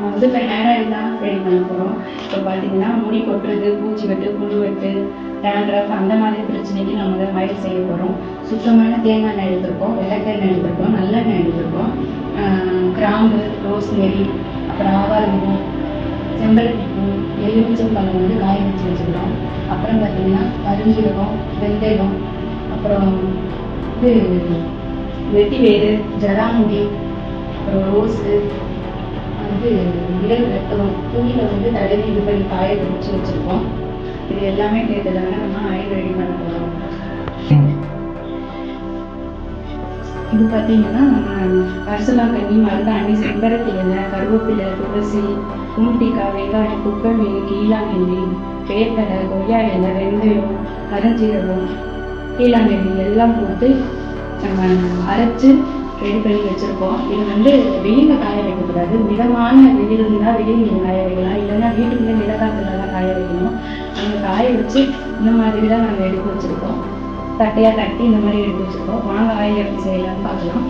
நம்ம வந்து இப்போ ஹேர் ஆயில் தான் ரெடி பண்ண போகிறோம் இப்போ பார்த்தீங்கன்னா முடி கொட்டுறது பூச்சி வெட்டு புழு வெட்டு டேண்ட்ரஃப் அந்த மாதிரி பிரச்சனைக்கு நம்ம வந்து ஆயில் செய்ய போகிறோம் சுத்தமான தேங்காய் எண்ணெய் எடுத்திருக்கோம் விளக்கெண்ணெய் எடுத்திருக்கோம் நல்லெண்ணெய் எடுத்திருக்கோம். கிராம்பு ரோஸ்மெரி அப்புறம் ஆவாரம்பூ செம்பருத்தி பூ எலுமிச்சம் பழம் வந்து காய வச்சு வச்சுக்கிறோம் அப்புறம் பார்த்தீங்கன்னா கருஞ்சீரகம் வெந்தயம் அப்புறம் இது வெட்டி வேறு ஜடாமுடி அப்புறம் ரோஸு வந்து இடம் ரத்தம் துணியில் வந்து தடவி இது பண்ணி காய வச்சு வச்சுருக்கோம். இது எல்லாமே கேட்டதாங்க நம்ம ஆயில் ரெடி பண்ண போகிறோம் இது பார்த்தீங்கன்னா கரிசலாங்கண்ணி மருதாணி செம்பருத்தி இலை கருவேப்பிலை துளசி குமுட்டிக்காய் வெங்காயம் குப்பைமீன் கீழாங்கண்ணி வேப்பலை கொய்யா இலை வெந்தயம் கரஞ்சீரகம் கீழாங்கண்ணி எல்லாம் போட்டு நம்ம அரைச்சு ரெடி பண்ணி வச்சுருக்கோம். இது வந்து வெயிலில் காய வைக்கக்கூடாது. மிதமான வெயில் இருந்தால் வெளியில் நீங்கள் காய வைக்கலாம். இல்லைன்னா வீட்டுக்குள்ளே நிலக்காத்துல தான் காய வைக்கணும். நாங்கள் காய வச்சு இந்த மாதிரி தான் நாங்கள் எடுத்து வச்சுருக்கோம். தட்டையாக தட்டி இந்த மாதிரி எடுத்து வச்சுருக்கோம். வாங்க ஆயில் எப்படி செய்யலாம்னு பார்க்கலாம்.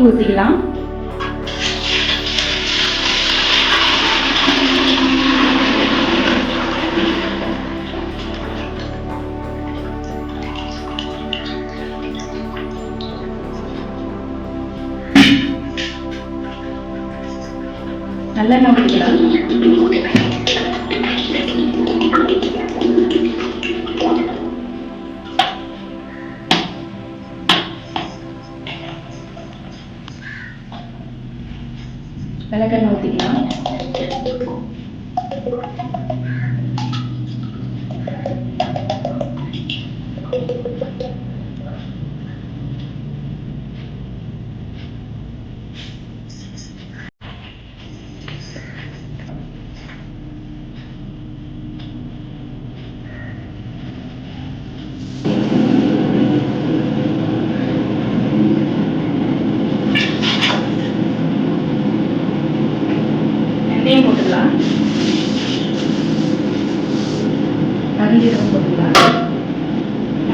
ஆயில் ஊற்றிக்கலாம் நல்லெண்ணெய் ஊற்றிக்கலாம் விளக்கெண்ணெய் ஊற்றிக்கலாம் வெந்தயம்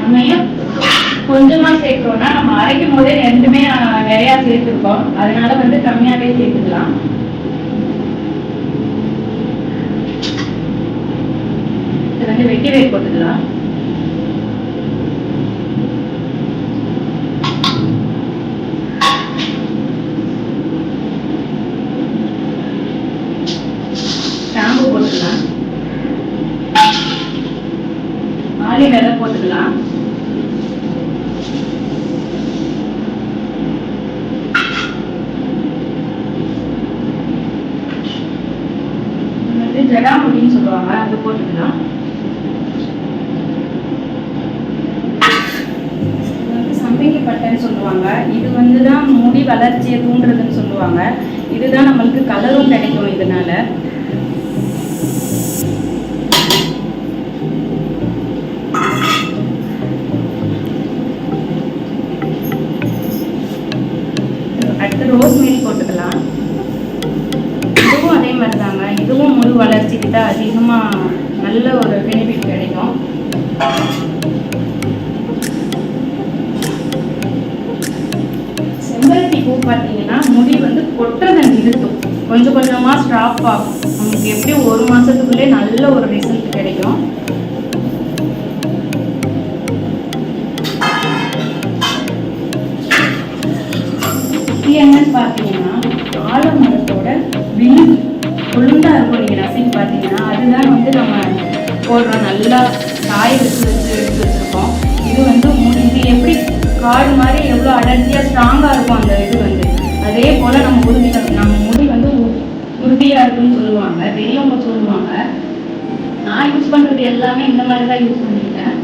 நம்ம கொஞ்சமா சேர்க்கிறோம்னா நம்ம அரைக்கும் போதே ரெண்டுமே ஆஹ், நிறைய சேர்த்துருக்கோம். அதனால வந்து கம்மியாவே சேர்த்துக்கலாம். இது வந்து வெட்டி வேர் போட்டுக்கலாம் கிராம்பு போட்டுக்கலாம் ஆலி விதை போட்டுக்கலாம் இது வந்து ஜடாமுடின்னு சொல்லுவாங்க. அது போட்டுக்கலாம். இது வந்து சம்பங்கி பட்டைன்னு சொல்லுவாங்க. இது வந்து தான் முடி வளர்ச்சியை தூண்டுறதுன்னு சொல்லுவாங்க. இதுதான் நம்மளுக்கு கலரும் கிடைக்கும் இதனால. வளர்ச்சிக்கு அதிகமாக நல்ல ஒரு பெனிஃபிட் கிடைக்கும். செம்பருத்தி பூ பார்த்தீங்கன்னா முடி வந்து கொட்டுறதை நிறுத்தும் கொஞ்சம் கொஞ்சமாக ஸ்டாப் ஆகும். நமக்கு எப்படியும் ஒரு மாதத்துக்குள்ளே நல்ல ஒரு ரிசல்ட் கிடைக்கும். என்னன்னு பார்த்தீங்கன்னா ஆலமரத்தோட விழுது கொழுந்தா இருக்கும். நீங்கள் நசின்னு பார்த்தீங்கன்னா அதுதான் வந்து நம்ம போடுறோம் நல்லா காய வச்சு வச்சு எடுத்து வச்சுருக்கோம். இது வந்து முடி இது எப்படி காடு மாதிரி எவ்வளோ அடர்த்தியாக ஸ்ட்ராங்காக இருக்கும் அந்த இது வந்து. அதே போல் நம்ம உறுதி நம்ம முடி வந்து உ- உறுதியாக இருக்குன்னு சொல்லுவாங்க. பெரியவங்க சொல்லுவாங்க நான் யூஸ் பண்ணுறது எல்லாமே இந்த மாதிரி தான் யூஸ் பண்ணிட்டேன்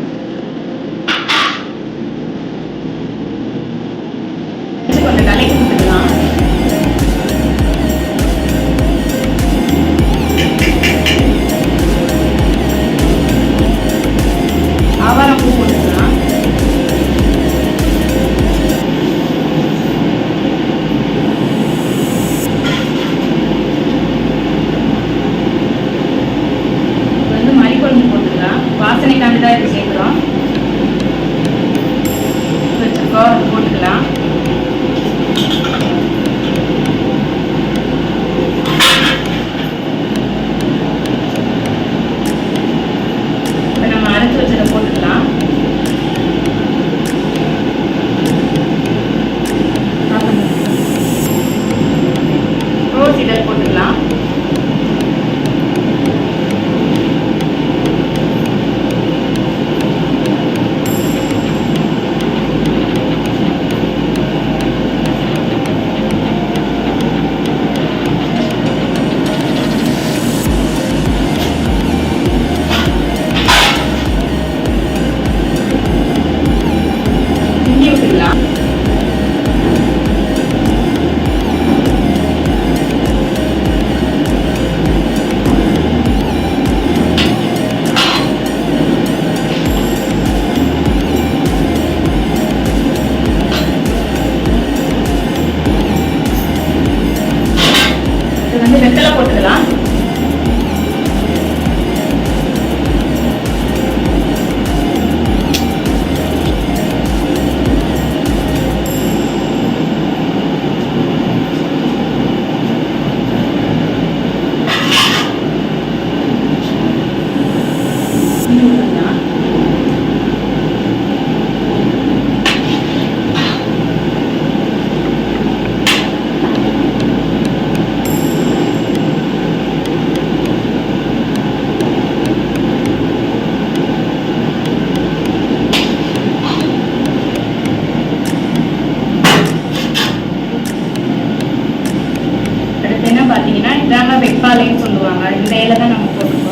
வெப்பாலைன்னு சொல்லுவாங்க. அந்த இலையில தான் நம்ம போட்டு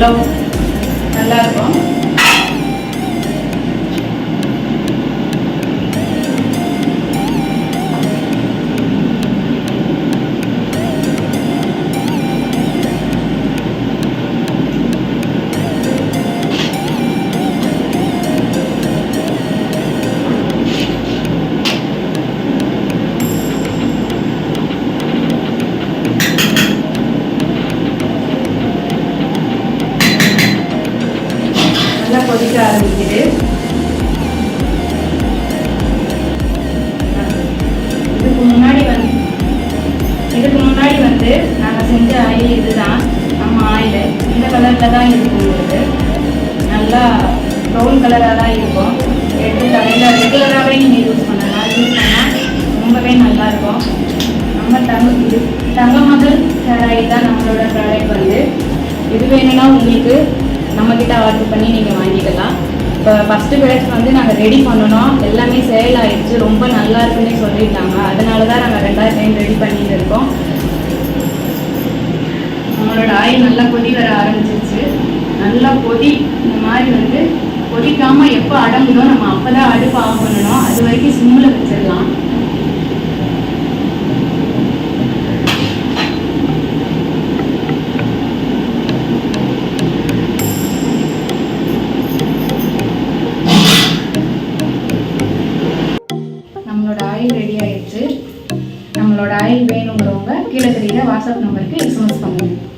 reloj கொதிக்க ஆரம்பிக்குது. இதுக்கு முன்னாடி வந்து இதுக்கு முன்னாடி வந்து நாங்கள் செஞ்ச ஆயில் இதுதான். நம்ம ஆயில். இந்த கலரில் தான் இருக்கும் உங்களுக்கு நல்லா ப்ரௌன் கலராக தான் இருக்கும். எடுத்து தலையில் ரெகுலராகவே நீங்கள் யூஸ் பண்ணலாம். யூஸ் பண்ணால் ரொம்பவே நல்லா இருக்கும். நம்ம தங்க இது தங்க மகள் ஹேர் தான் நம்மளோட ப்ராடக்ட் வந்து. இது வேணும்னா உங்களுக்கு டேரெக்டாக ஆர்டர் பண்ணி நீங்கள் வாங்கிக்கலாம் இப்போ ஃபஸ்ட்டு பேட்ச் வந்து நாங்கள் ரெடி பண்ணணும். எல்லாமே சேல் ஆயிடுச்சு. ரொம்ப நல்லா இருக்குன்னே சொல்லியிருக்காங்க அதனால தான் நாங்கள் ரெண்டாயிரம் டைம் ரெடி பண்ணிட்டு இருக்கோம். நம்மளோட ஆயில் நல்லா கொதி வர ஆரம்பிச்சிருச்சு. நல்லா கொதி இந்த மாதிரி வந்து கொதிக்காம எப்போ அடங்குதோ நம்ம அப்பதான் அடுப்பு ஆஃப் பண்ணணும். அது வரைக்கும் சிம்மில் வச்சிடலாம். ஆயில் வேணுங்கிறவங்க கீழே தெரியுற வாட்ஸ்அப் நம்பருக்கு எஸ்எம்எஸ் பண்ணுங்க.